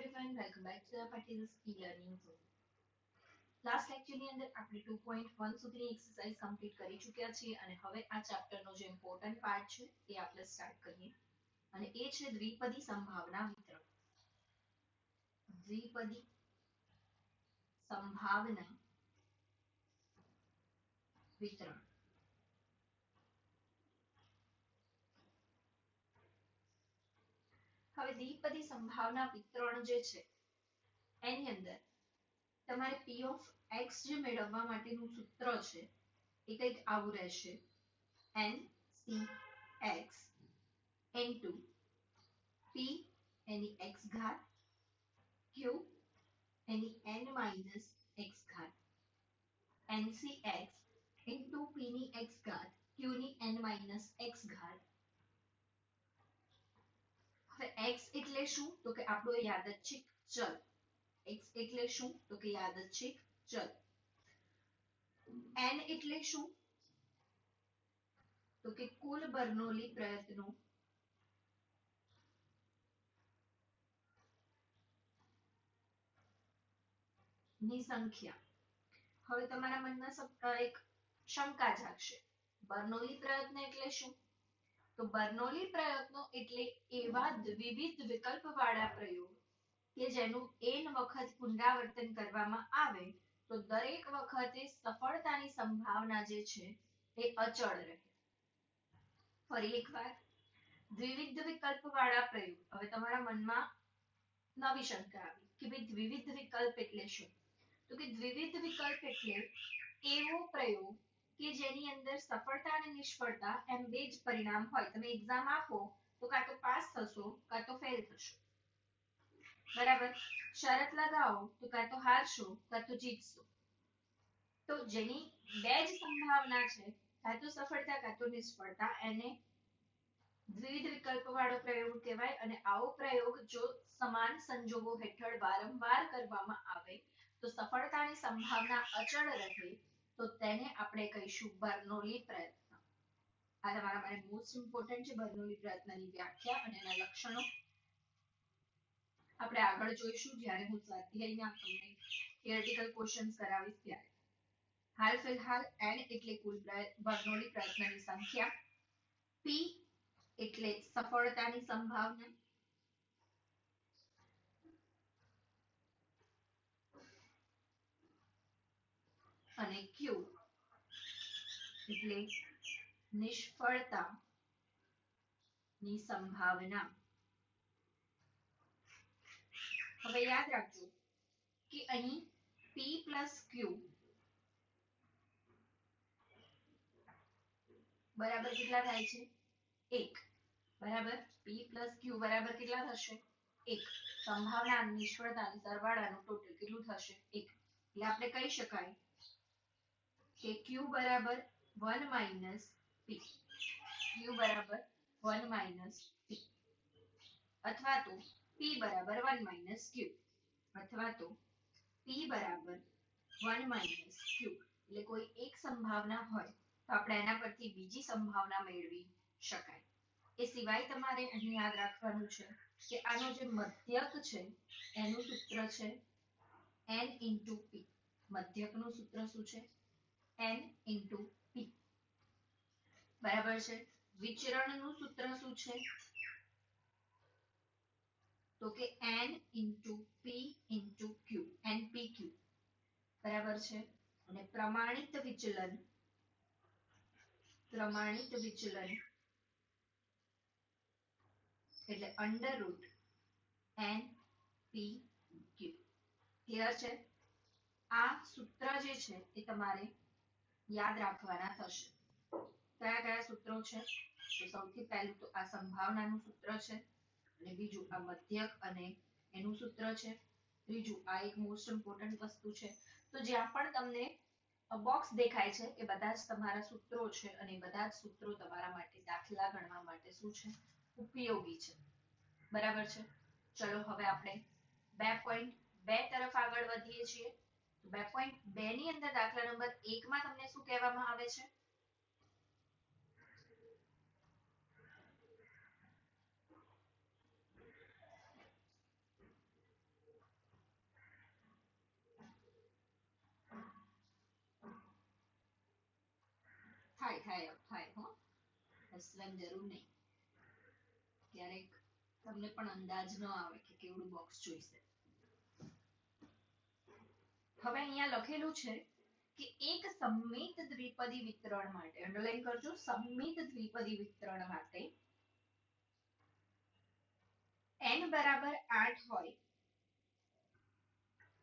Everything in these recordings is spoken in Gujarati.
everyone, welcome back to the Patils e-learning zone. Last લેક્ચરની અંદર આપણે 2.1 સુધીની એક્સરસાઇઝ કમ્પ્લીટ કરી ચૂક્યા છીએ અને હવે આ ચેપ્ટરનો જે ઇમ્પોર્ટન્ટ પાર્ટ છે એ આપણે સ્ટાર્ટ કરીએ. અને એ છે દ્વિપદી સંભાવના વિતરણ. દ્વિપદી સંભાવના વિતરણ. હવે દ્વિપદી સંભાવના વિતરણ જે છે, એની અંદર તમારે p ઓફ x જે મેળવવા માટેનું સૂત્ર છે, એ કંઈક આવું રહેશે. N c x into p એની x ઘાત, q એની n માઇનસ x ઘાત એક્સ into p ની x ઘાત, q ની n minus x ઘાત x એટલે શું? તો કે આપણો યાદચ્છિક ચલ. x એટલે શું? તો કે યાદચ્છિક ચલ. n એટલે શું? તો કે કુલ બર્નોલી પ્રયત્નો. ની સંખ્યા. હવે તમારા મનમાં એક શંકા જાગશે. બર્નોલી પ્રયત્ન એટલે શું? તો બર્નોલી પ્રયત્નો એટલે એવા વિવિધ વિકલ્પવાળા પ્રયોગ કે જેનું n વખત પુનરાવર્તન કરવામાં આવે, તો દરેક વખતે સફળતાની સંભાવના જે છે, એ અચળ રહે. ફરી એકવાર, દ્વિવિધ વિકલ્પવાળા પ્રયોગ. હવે તમારા મનમાં નવી શંકા આવી કે ભાઈ દ્વિવિધ વિકલ્પ એટલે શું? તો કે દ્વિવિધ વિકલ્પ એટલે એવો પ્રયોગ કે જેની અંદર સફળતા અને નિષ્ફળતા એમ બે જ પરિણામ હોય. તમે એક્ઝામ આપો તો કાં તો પાસ થશો, કાં તો ફેલ થશો. બરાબર? શરત લગાવો તો કાં તો હારશો, કાં તો જીતશો. તો જેની બે જ સંભાવના છે, કાં તો સફળતા, કાં તો નિષ્ફળતા, એને દ્વિવિધ વિકલ્પ વાળો પ્રયોગ કહેવાય અને આવો પ્રયોગ જો સમાન સંજોગો હેઠળ વારંવાર કરવામાં આવે, તો સફળતાની સંભાવના અચળ રહે તો તેને આપણે કહીશું બર્નોલી પ્રયત્ન. આ તમારા માટે મોસ્ટ ઇમ્પોર્ટન્ટ છે બર્નોલી પ્રયત્નની વ્યાખ્યા અને એના લક્ષણો. આપણે આગળ જોઈશું જ્યારે હું સ્વાધ્યાયના તમને થિયરિટિકલ ક્વેશ્ચન્સ કરાવીશ ત્યારે. હાલ ફિલહાલ એન એટલે કુલ બર્નોલી પ્રયત્નની સંખ્યા. પી એટલે સફળતાની સંભાવના. અને ક્યુ. એટલે નિષ્ફળતા ની સંભાવના. હવે યાદ રાખજો કે અહીં પી પ્લસ ક્યુ બરાબર કેટલા થાય છે? એક. બરાબર? પી પ્લસ ક્યુ બરાબર કેટલા થશે? એક. સંભાવના નિષ્ફળતા સરવાળાનું ટોટલ કેટલું થશે? એક. એટલે આપણે કહી શકાય કે q બરાબર 1 માઇનસ p. Q બરાબર 1 minus p. અથવા તો p બરાબર 1 માઇનસ q. અથવા તો p બરાબર 1 minus q. એટલે કોઈ એક સંભાવના હોય, તો આપણે એના પરથી બીજી સંભાવના મેળવી શકાય. એ સિવાય તમારે અહીં યાદ રાખવાનું છે કે આનો જે મધ્યક છે, એનું સૂત્ર છે n ઇન્ટુ p. મધ્યકનું સૂત્ર શું છે? N into p. બરાબર છે? વિચરણનું સૂત્ર શું છે? તો કે n into p into q npq બરાબર છે? અને પ્રમાણિત વિચલન પ્રમાણિત વિચલન એટલે under root n p q clear છે? આ સૂત્ર જે છે એ તમારે યાદ રાખવાના થશે. કયા કયા સૂત્રો છે? તો સૌથી પહેલું તો આ સંભાવનાનું સૂત્ર છે અને બીજું આ મધ્યક અને એનું સૂત્ર છે. ત્રીજું આ એક મોસ્ટ ઇમ્પોર્ટન્ટ વસ્તુ છે. તો જ્યાં પણ તમને બોક્સ દેખાય છે, એ બધા જ તમારા સૂત્રો છે અને બધા જ સૂત્રો તમારા માટે દાખલા ગણવા માટે શું છે? ઉપયોગી છે. બરાબર છે? ચલો હવે આપણે બે પોઈન્ટ બે તરફ આગળ વધીએ છીએ. બે પોઈન્ટ આવે છે? થાય થાય થાય હો. જરૂર નહીં. ક્યારેક તમને પણ અંદાજ ન આવે કે કેવડું બોક્સ જોઈશે. હવે અહીંયા લખેલું છે કે એક સમમિત દ્વિપદી વિતરણ માટે અંડરલાઈન કરજો સમમિત દ્વિપદી વિતરણ માટે n બરાબર 8 હોય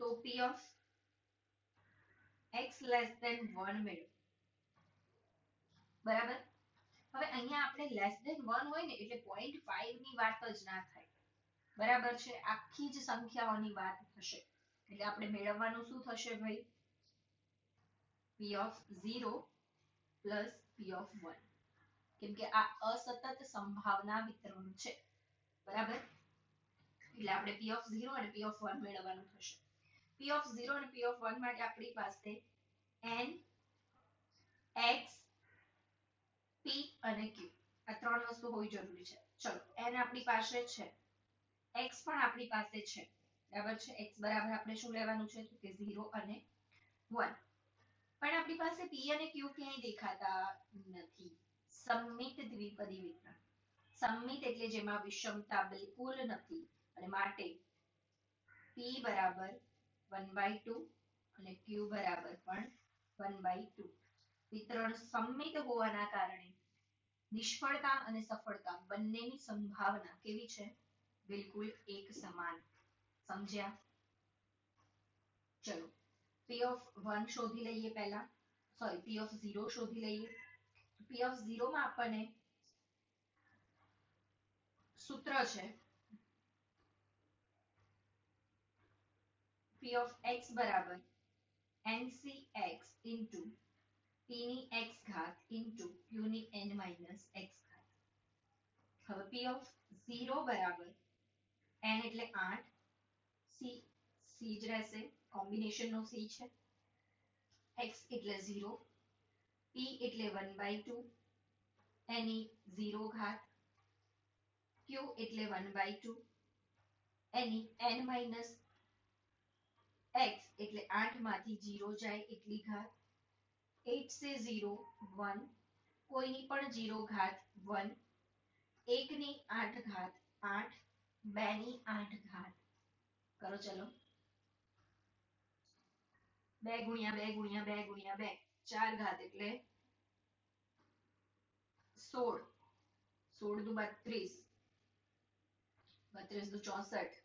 તો p of x less than 1 મેળવો. બરાબર? હવે અહીંયા આપણે લેસ ધેન 1 હોય ને, એટલે 0.5 ની વાત જ ના થાય. બરાબર છે? આખી જ સંખ્યાઓની વાત થશે. એટલે આપણે મેળવવાનું શું થશે ભાઈ? P of 0 plus p of 1 કેમ કે આ અસતત સંભાવના વિતરણ છે. બરાબર? એટલે આપણે p ઓફ 0 અને p ઓફ 1 મેળવવાનું થશે. P ઓફ 0 અને p ઓફ 1 માટે આપણી પાસે n, x, p અને q. આ ત્રણ વસ્તુ હોવી જરૂરી છે. ચલો, n આપણી પાસે છે. X પણ આપણી પાસે છે. બરાબર છે, x બરાબર આપણે શું લેવાનું છે? કે 0 અને 1 પણ આપણી પાસે p અને q ક્યાંય દેખાતા નથી. સમમિત દ્વિપદી વિતરણ. સમિત એટલે જેમાં વિષમતા બિલકુલ નથી. અને માટે p બરાબર 1/2 અને q બરાબર પણ 1/2 વિતરણ સમમિત હોવાના કારણે નિષ્ફળતા અને સફળતા બંનેની સંભાવના કેવી છે? બિલકુલ એક સમાન. સમજ્યા? ચલો, p ઓફ 1 શોધી લઈએ પહેલા. સોરી p ઓફ 0 શોધી લઈએ. P ઓફ 0 માં આપણને સૂત્ર છે. P ઓફ x બરાબર ncx એક્સ p ની x ઘાત ઇનટુ q ની n એક્સ ઘાત. હવે p ઓફ 0 બરાબર n એટલે 8 c સી જ રહેશે કોમ્બિનેશનનો સી છે. એક્સ એટલે ઝીરો પી એટલે વન બાય ટુ એની ઝીરો ઘાત ક્યુ એટલે વન બાય ટુ એની એન માઇનસ એક્સ એટલે 8 માંથી 0 જાય એટલી ઘાત. એટ સે 0 1 કોઈની પણ ઝીરો ઘાત 1 1 ની 8 ઘાત 8 2 ની 8 ઘાત. કરો ચલો 2 ગુણ્યા 2 ગુણ્યા 2 ગુણ્યા 2 4 ઘાત એટલે 16 16 દુ 32 32 દુ 64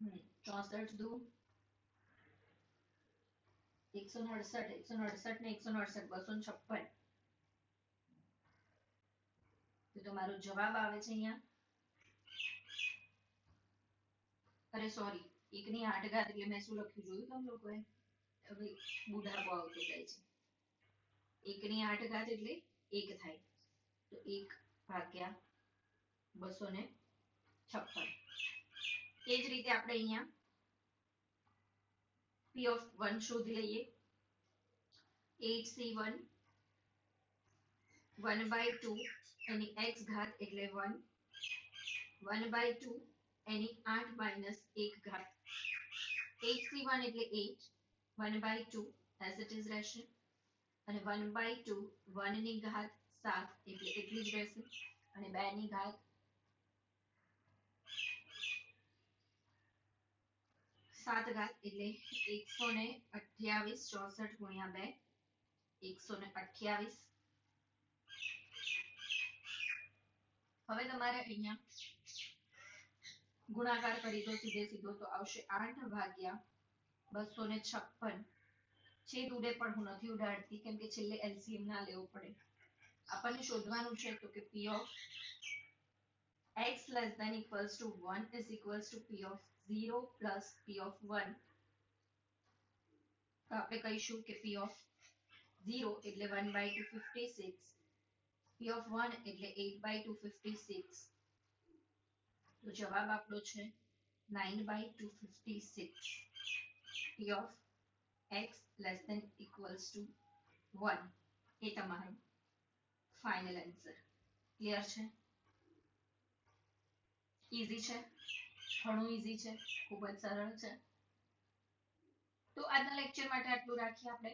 હમ 64 દુ 168 168 ને 168 256 તો તમારો જવાબ આવે છે અહીંયા અરે સોરી એક ની આઠ ઘાત મેં શું લખ્યું, જોયું તમે લોકોએ? હવે બુઢાપો આવતો જાય છે. એક ની આઠ ઘાત એટલે એક થાય. તો એક ભાગ્યા બસો ને છપ્પન. એ જ રીતે આપણે અહીંયા પી ઓફ વન શોધી લઈએ. Eight c one one by two any x ઘાત એટલે 1 1 by 2 એની આઠ માઇનસ એક ઘાત. 8c1 એટલે 8 1 by 2 as it is રહેશે. અને 1 by 2 1 ની ઘાત સાત, એટલે એટલી જ રહેશે. અને બે ની ઘાત સાત ઘાત, એટલે એકસો ને અઠ્યાવીસ, ચોસઠ ગુણ્યા બે, એકસો ને અઠ્યાવીસ. હવે તમારે અહીંયા ગુણાકાર કરી દો, સીધે સીધો તો આવશે આઠ ભાગ્યા બસો ને છપ્પન. છેદ ઉડે પણ હું નથી ઉડાડતી, કેમ કે છેલ્લે એલસીએમ ના લેવો પડે. આપણને શોધવાનું છે તો કે p of x less than equals to 1 is equals to p of 0 plus p of 1 તો આપણે કહીશું કે p of 0 એટલે 1 by 256 p of 1 એટલે 8 by 256 તો જવાબ આપણો છે 9 by 256 p of x less than equals to 1 એ તમારો ફાઇનલ આન્સર ક્લિયર છે? ઈઝી છે? ઘણું ઈઝી છે? ખૂબ જ સરળ છે? તો આજના લેક્ચર માટે આટલું રાખીએ આપણે.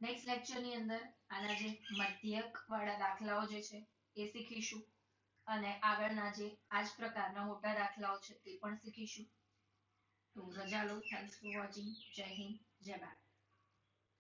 નેક્સ્ટ લેક્ચરની અંદર આના જે મધ્યક વાળા દાખલાઓ જે છે એ શીખીશું. અને આગળના જે આ જ પ્રકારના મોટા દાખલાઓ છે તે પણ શીખીશું. તો રજા લો. થેન્ક્સ ફોર વોચિંગ જય હિન્દ. જય ભારત.